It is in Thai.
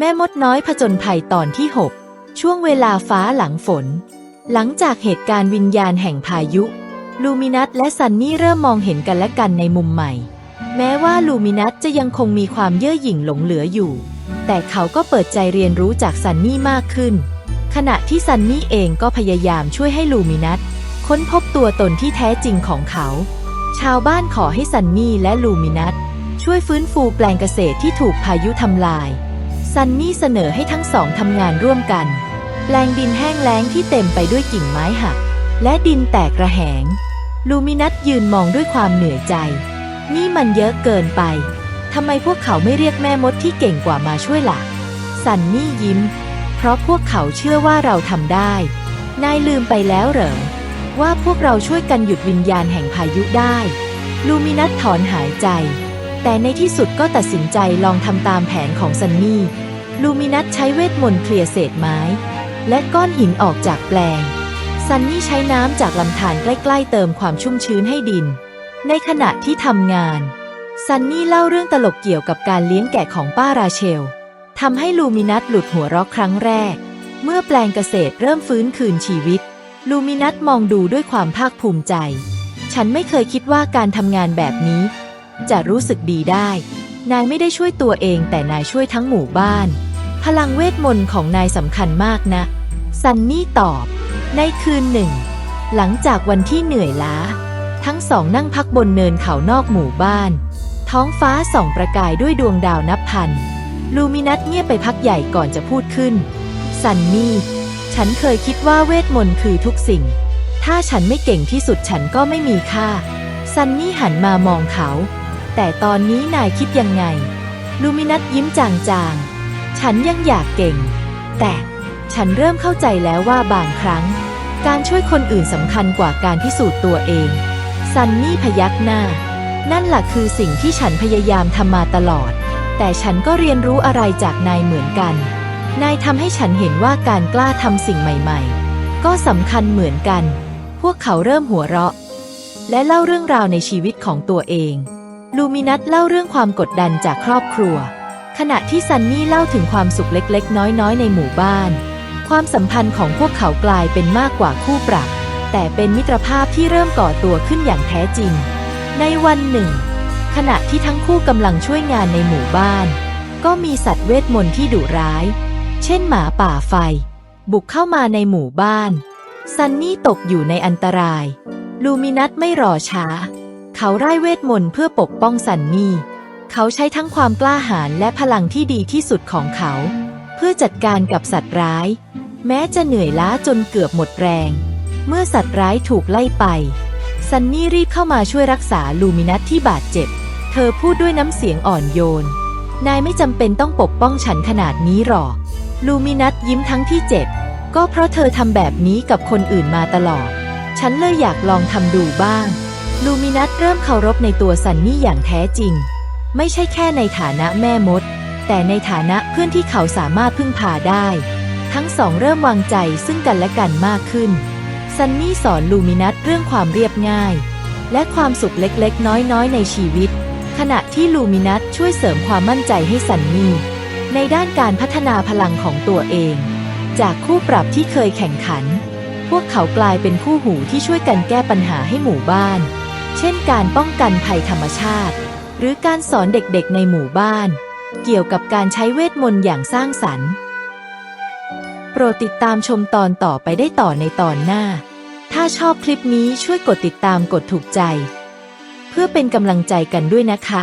แม่มดน้อยผจญภัยตอนที่ 6 ช่วงเวลาฟ้าหลังฝน หลังจากเหตุการณ์วิญญาณแห่งพายุ ลูมินัสและซันนี่เริ่มมองเห็นกันและกันในมุมใหม่ แม้ว่าลูมินัสจะยังคงมีความเย่อหยิ่งหลงเหลืออยู่ แต่เขาก็เปิดใจเรียนรู้จากซันนี่มากขึ้น ขณะที่ซันนี่เองก็พยายามช่วยให้ลูมินัสค้นพบตัวตนที่แท้จริงของเขา ชาวบ้านขอให้ซันนี่และลูมินัสช่วยฟื้นฟูแปลงเกษตรที่ถูกพายุทำลาย ซันนี่เสนอให้ทั้งสองทำงานร่วมกัน แปลงดินแห้งแล้งที่เต็มไปด้วยกิ่งไม้หัก และดินแตกระแหง ลูมินัสยืนมองด้วยความเหนื่อยใจ นี่มันเยอะเกินไป ทำไมพวกเขาไม่เรียกแม่มดที่เก่งกว่ามาช่วยล่ะ ซันนี่ยิ้ม เพราะพวกเขาเชื่อว่าเราทำได้ นายลืมไปแล้วเหรอ ว่าพวกเราช่วยกันหยุดวิญญาณแห่งพายุได้ ลูมินัสถอนหายใจแต่ในที่สุดก็ตัดสินใจลองทำตามแผนของซันนี่ ลูมินัสใช้เวทมนต์เคลียร์เศษไม้ และก้อนหินออกจากแปลง ซันนี่ใช้น้ำจากลำธารใกล้ๆเติมความชุ่มชื้นให้ดิน ในขณะที่ทำงาน ซันนี่เล่าเรื่องตลกเกี่ยวกับการเลี้ยงแกะของป้าราเชลทำให้ลูมินัสหลุดหัวเราะครั้งแรก เมื่อแปลงเกษตรเริ่มฟื้นคืนชีวิต ลูมินัสมองดูด้วยความภาคภูมิใจ ฉันไม่เคยคิดว่าการทำงานแบบนี้ จะรู้สึกดีได้ นายไม่ได้ช่วยตัวเองแต่นายช่วยทั้งหมู่บ้าน พลังเวทมนต์ของนายสำคัญมากนะ ซันนี่ตอบ ในคืนหนึ่ง หลังจากวันที่เหนื่อยล้า ทั้งสองนั่งพักบนเนินเขานอกหมู่บ้าน ท้องฟ้าส่องประกายด้วยดวงดาวนับพัน ลูมินัสเงียบไปพักใหญ่ก่อนจะพูดขึ้น ซันนี่ ฉันเคยคิดว่าเวทมนต์คือทุกสิ่ง ถ้าฉันไม่เก่งที่สุดฉันก็ไม่มีค่า ซันนี่หันมามองเขา แต่ตอนนี้นายคิดยังไง ลูมินัสยิ้มจางๆ ฉันยังอยากเก่ง แต่ฉันเริ่มเข้าใจแล้วว่าบางครั้ง การช่วยคนอื่นสำคัญกว่าการพิสูจน์ตัวเอง ซันนี่พยักหน้า นั่นแหละคือสิ่งที่ฉันพยายามทำมาตลอด แต่ฉันก็เรียนรู้อะไรจากนายเหมือนกัน นายทำให้ฉันเห็นว่าการกล้าทำสิ่งใหม่ๆ ก็สำคัญเหมือนกัน พวกเขาเริ่มหัวเราะ และเล่าเรื่องราวในชีวิตของตัวเอง ลูมินัสเล่าเรื่องความกดดันจากครอบครัว ขณะที่ซันนี่เล่าถึงความสุขเล็กๆ น้อยๆ ในหมู่บ้าน ความสัมพันธ์ของพวกเขากลายเป็นมากกว่าคู่ปรับ แต่เป็นมิตรภาพที่เริ่มก่อตัวขึ้นอย่างแท้จริง ในวันหนึ่ง ขณะที่ทั้งคู่กำลังช่วยงานในหมู่บ้าน ก็มีสัตว์เวทมนต์ที่ดุร้าย เช่นหมาป่าไฟ บุกเข้ามาในหมู่บ้าน ซันนี่ตกอยู่ในอันตราย ลูมินัสไม่รอช้า เขาไร้เวทมนต์เพื่อปกป้องซันนี่ เขาใช้ทั้งความกล้าหาญและพลังที่ดีที่สุดของเขา เพื่อจัดการกับสัตว์ร้าย แม้จะเหนื่อยล้าจนเกือบหมดแรง เมื่อสัตว์ร้ายถูกไล่ไป ซันนี่รีบเข้ามาช่วยรักษาลูมินัสที่บาดเจ็บ เธอพูดด้วยน้ำเสียงอ่อนโยน นายไม่จำเป็นต้องปกป้องฉันขนาดนี้หรอก ลูมินัสยิ้มทั้งที่เจ็บ ก็เพราะเธอทำแบบนี้กับคนอื่นมาตลอด ฉันเลยอยากลองทำดูบ้าง ลูมินัสเริ่มเคารพในตัวซันนี่อย่างแท้จริง ไม่ใช่แค่ในฐานะแม่มด แต่ในฐานะเพื่อนที่เขาสามารถพึ่งพาได้ ทั้งสองเริ่มวางใจซึ่งกันและกันมากขึ้น ซันนี่สอนลูมินัสเรื่องความเรียบง่าย และความสุขเล็กๆ น้อยๆ ในชีวิต ขณะที่ลูมินัสช่วยเสริมความมั่นใจให้ซันนี่ ในด้านการพัฒนาพลังของตัวเอง จากคู่ปรับที่เคยแข่งขัน พวกเขากลายเป็นคู่หูที่ช่วยกันแก้ปัญหาให้หมู่บ้าน เช่นการป้องกันภัยธรรมชาติ หรือการสอนเด็กๆในหมู่บ้าน เกี่ยวกับการใช้เวทมนต์อย่างสร้างสรรค์ โปรดติดตามชมตอนต่อไปได้ต่อในตอนหน้า ถ้าชอบคลิปนี้ช่วยกดติดตามกดถูกใจ เพื่อเป็นกำลังใจกันด้วยนะคะ